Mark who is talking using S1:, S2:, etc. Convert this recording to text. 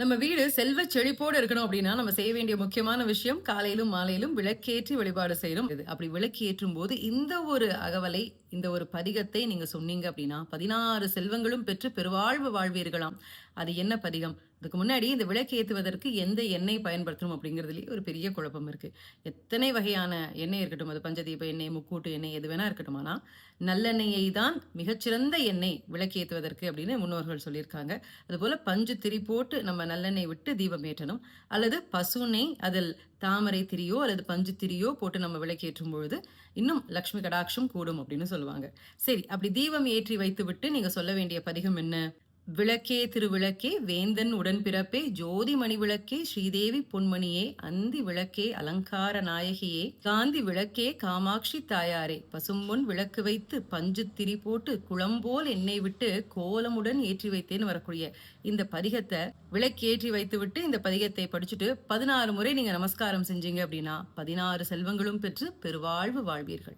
S1: நம்ம வீடு செல்வ செழிப்போடு இருக்கணும் அப்படின்னா நம்ம செய்ய வேண்டிய முக்கியமான விஷயம் காலையிலும் மாலையிலும் விளக்கேற்றி வழிபாடு செய்யணும். இது அப்படி விளக்கு ஏற்றும் போது இந்த ஒரு அகவலை இந்த ஒரு பதிகத்தை நீங்க சொன்னீங்க அப்படின்னா பதினாறு செல்வங்களும் பெற்று பெருவாழ்வு வாழ்வீர்களாம். அது என்ன பதிகம்? அதுக்கு முன்னாடி இந்த விளக்கு ஏற்றுவதற்கு எந்த எண்ணெய் பயன்படுத்தணும் அப்படிங்கிறதுலேயே ஒரு பெரிய குழப்பம் இருக்குது எத்தனை வகையான எண்ணெய் இருக்கட்டும் அது பஞ்சதீப எண்ணெய் முக்கூட்டு எண்ணெய் எது வேணா இருக்கட்டும் ஆனால் நல்லெண்ணெயை தான் மிகச்சிறந்த எண்ணெய் விளக்கு ஏற்றுவதற்கு அப்படின்னு முன்னோர்கள் சொல்லியிருக்காங்க. அதுபோல் பஞ்சு திரி போட்டு நம்ம நல்லெண்ணெய் விட்டு தீபம் ஏற்றணும். அல்லது பசுனை அதில் தாமரை திரியோ அல்லது பஞ்சு திரியோ போட்டு நம்ம விளக்கேற்றும் பொழுது இன்னும் லக்ஷ்மி கடாட்சம் கூடும் அப்படின்னு சொல்லுவாங்க. சரி அப்படி தீபம் ஏற்றி வைத்து விட்டு நீங்கள் சொல்ல வேண்டிய பதிகம் என்ன? விளக்கே திருவிளக்கே வேந்தன் உடன்பிறப்பே ஜோதி மணி விளக்கே ஸ்ரீதேவி பொன்மணியே அந்தி விளக்கே அலங்கார நாயகியே காந்தி விளக்கே காமாட்சி தாயாரே. பசும்பொன் விளக்கு வைத்து பஞ்சு திரி போட்டு குளம்போல் எண்ணெய் விட்டு கோலமுடன் ஏற்றி வைத்தேன்னு வரக்கூடிய இந்த பதிகத்தை விளக்கேற்றி வைத்து விட்டு இந்த பதிகத்தை படிச்சுட்டு பதினாறு முறை நீங்க நமஸ்காரம் செஞ்சீங்க அப்படின்னா பதினாறு செல்வங்களும் பெற்று பெருவாழ்வு வாழ்வீர்கள்.